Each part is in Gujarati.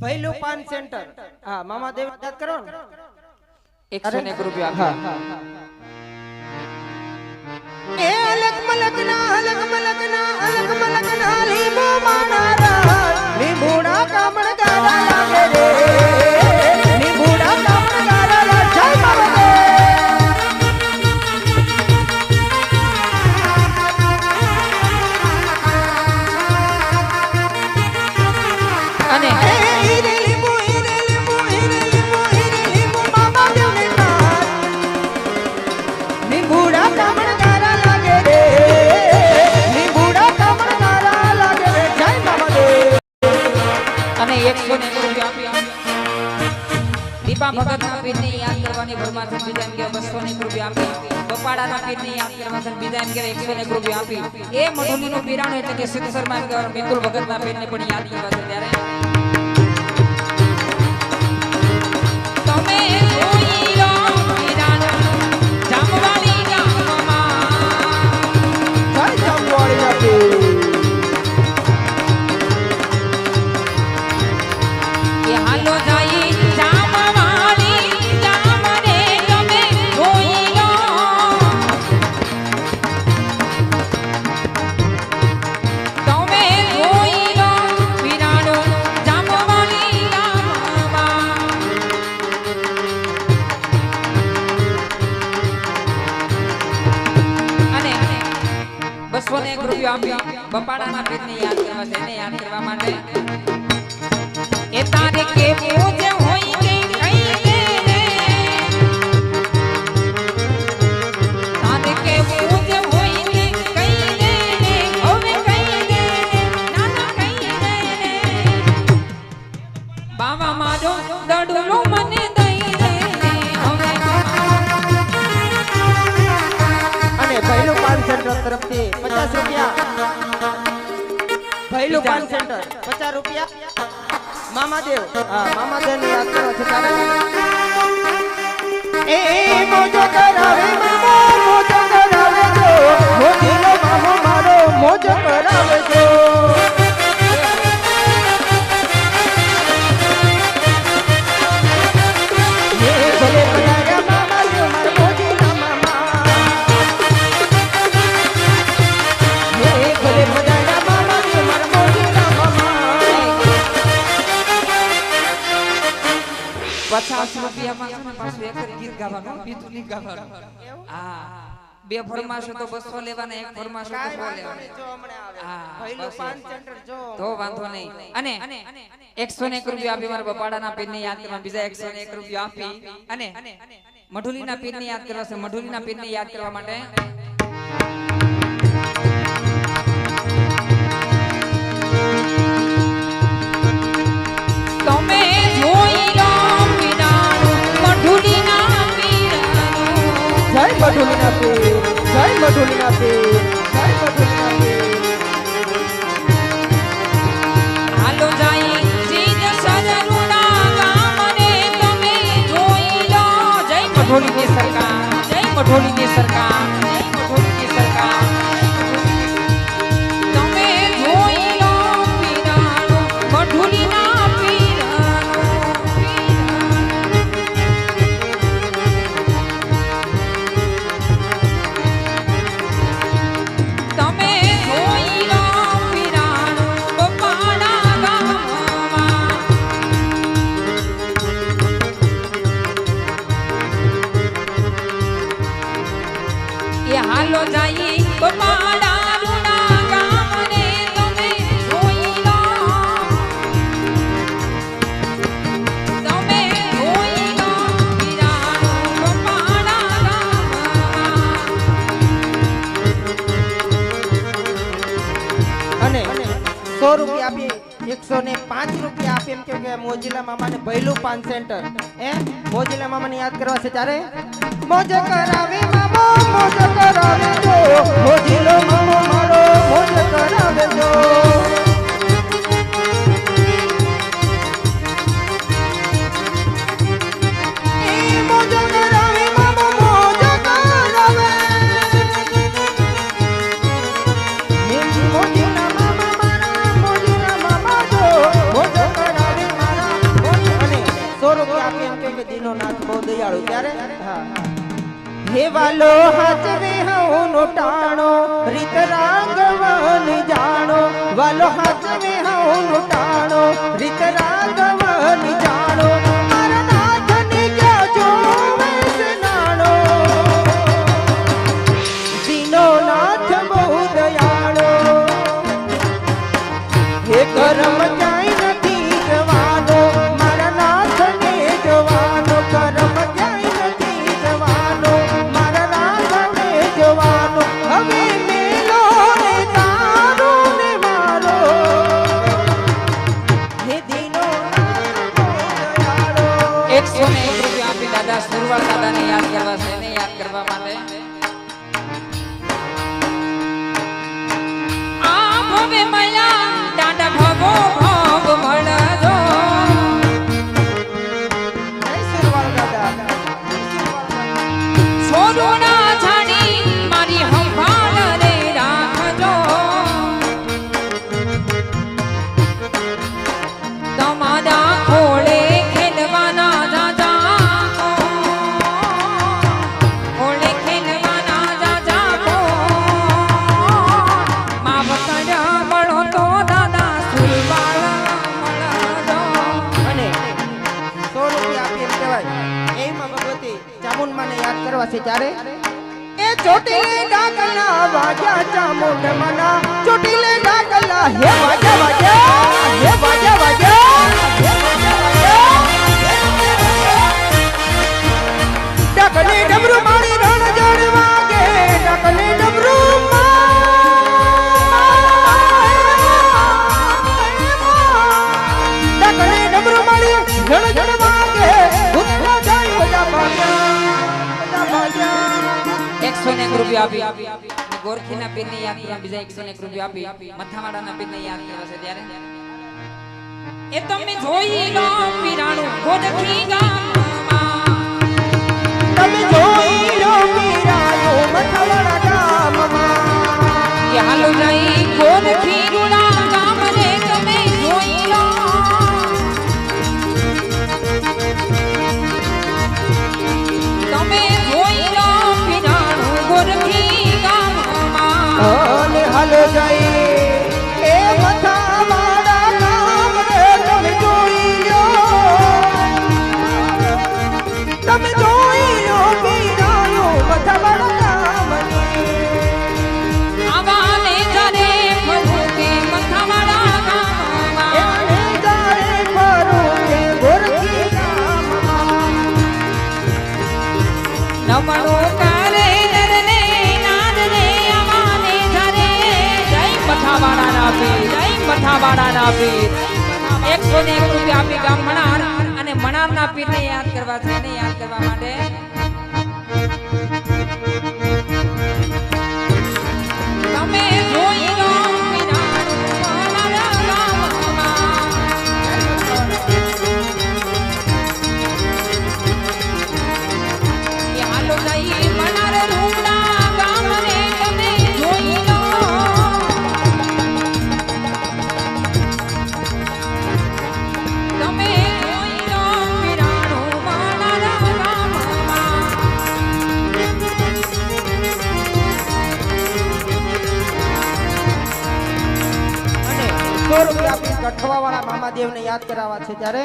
ભૈલું પાન સેન્ટર હા મામા દેવ યાદ કરો ને? એકસો ને એક રૂપિયા. હા એ અલગ મલક ના અલગ મલક ના અલગ મલક ના લીંબુ માનારા લીંબુડા કામણ ગારા લાગે રે. દીપા ભગત ના પીર ને યાદ કરવાની ભરમાર બીજા કે બસો ને રૂપિયા આપી બપાડા ના પીર ને યાદ કરવા છે બીજા એમ કે એકસો ને રૂપિયા આપી એ મઢુલી નું પીરાણું એટલે કે સિદ્ધ શર્મા એમ કહેવાનું બિલકુલ ભગત ના પીર ને પણ યાદ કરવા છે ત્યારે તમે રૂપિયો આપી, બપાડાના પીરને યાદ કરવા એને યાદ કરવા માટે. એ તારે કેવું જે હોય? ભૈલું પાન સેન્ટર પચાસ રૂપિયા. મામાદેવ. હા મામાદેવની યાદ કરો છે તારે. એ મોજો કરાવે મામો પચાસ રૂપિયામાં છે ને પાછું એક જ ગીત ગાવાનું બીજું નહીં ગાવાનું. હા. બે ફરમાશો તો બસો લેવાના એક ફરમાશો લેવાના. બસ જો. તો વાંધો નહીં. અને એકસો ને એક રૂપિયા આપી મારા બપાડાના પીરને યાદ કરવા બીજા એકસો ને એક રૂપિયા આપી. અને મઢુલીના પીરને યાદ કરવા છે મઢુલીના પીરને યાદ કરવા માટે જય મઢુલીના પીર જય મઢુલીના પીર હાલો જાય જીજ સદરુણા ગામને તમે જોઈ લો. જય મઢોલીની સરકાર. જય મઢોલીની સરકાર. અને સો રૂપિયા આપી, એકસો ને પાંચ રૂપિયા આપી એમ કે મોજીલા મામા ને ભૈલું પાન સેન્ટર. એ મોજીલા મામા ને યાદ કરવા છે ત્યારે મોજ કરાવે મામો, મોજ કરાવે મોજીલો મામો મારો, મોજ કરાવે હઉનો ટાણો રીત રાંગવાન જાણો વાલો હાથ મે હું રીત હવે મેલો ને એક આપી દાદા સુરવાળ દાદાને યાદ કરવા છે એને યાદ કરવા માટે. ચામુંડમાને યાદ કરવા છે ત્યારે? એ ચોટીલે ડાકલા વાગ્યા ચામુંડ મના. ચોટીલે ડાકલા હે વાજા વાજા હે વાજા વાજા ડાકલે ડમરુ મારી રણ જણ રૂપિયા આપી. અને ગોરખીના પીરને યાદ બીજા એકસો ને એક રૂપિયા આપી. મથાવાડાના પીરને યાદ કરવા છે ત્યારે. એ તમે જોઈ લો પીરાણું ગોરખી ગામમાં. તમે જોઈ લો પીરાણું મથવાડા ગામમાં. હાલો જઈ મથાવાડાના પીર એકસો ને એક રૂપિયા આપી ગામ મણાર અને મણારના પીરને યાદ કરવા છે યાદ કરવા માટે સો રૂપિયા આપી કઠવા વાળા મામા યાદ કરાવવા ત્યારે.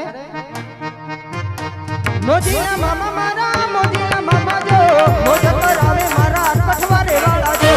મોજીના મામા મારા, મોજીના મામા જો મોજ કરાવે મારા કઠવારે વાળા જો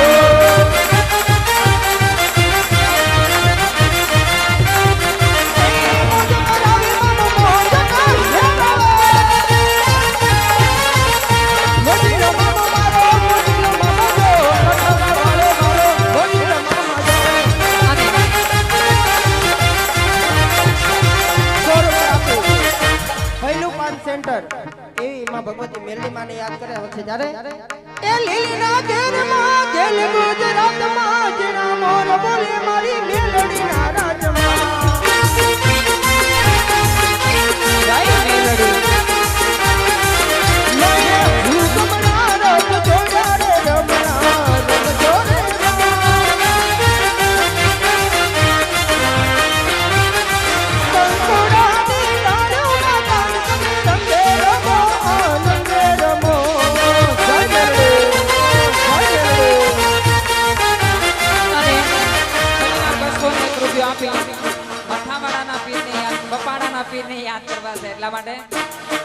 પીરને યાદ કરવા છે એટલા માટે.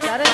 ત્યારે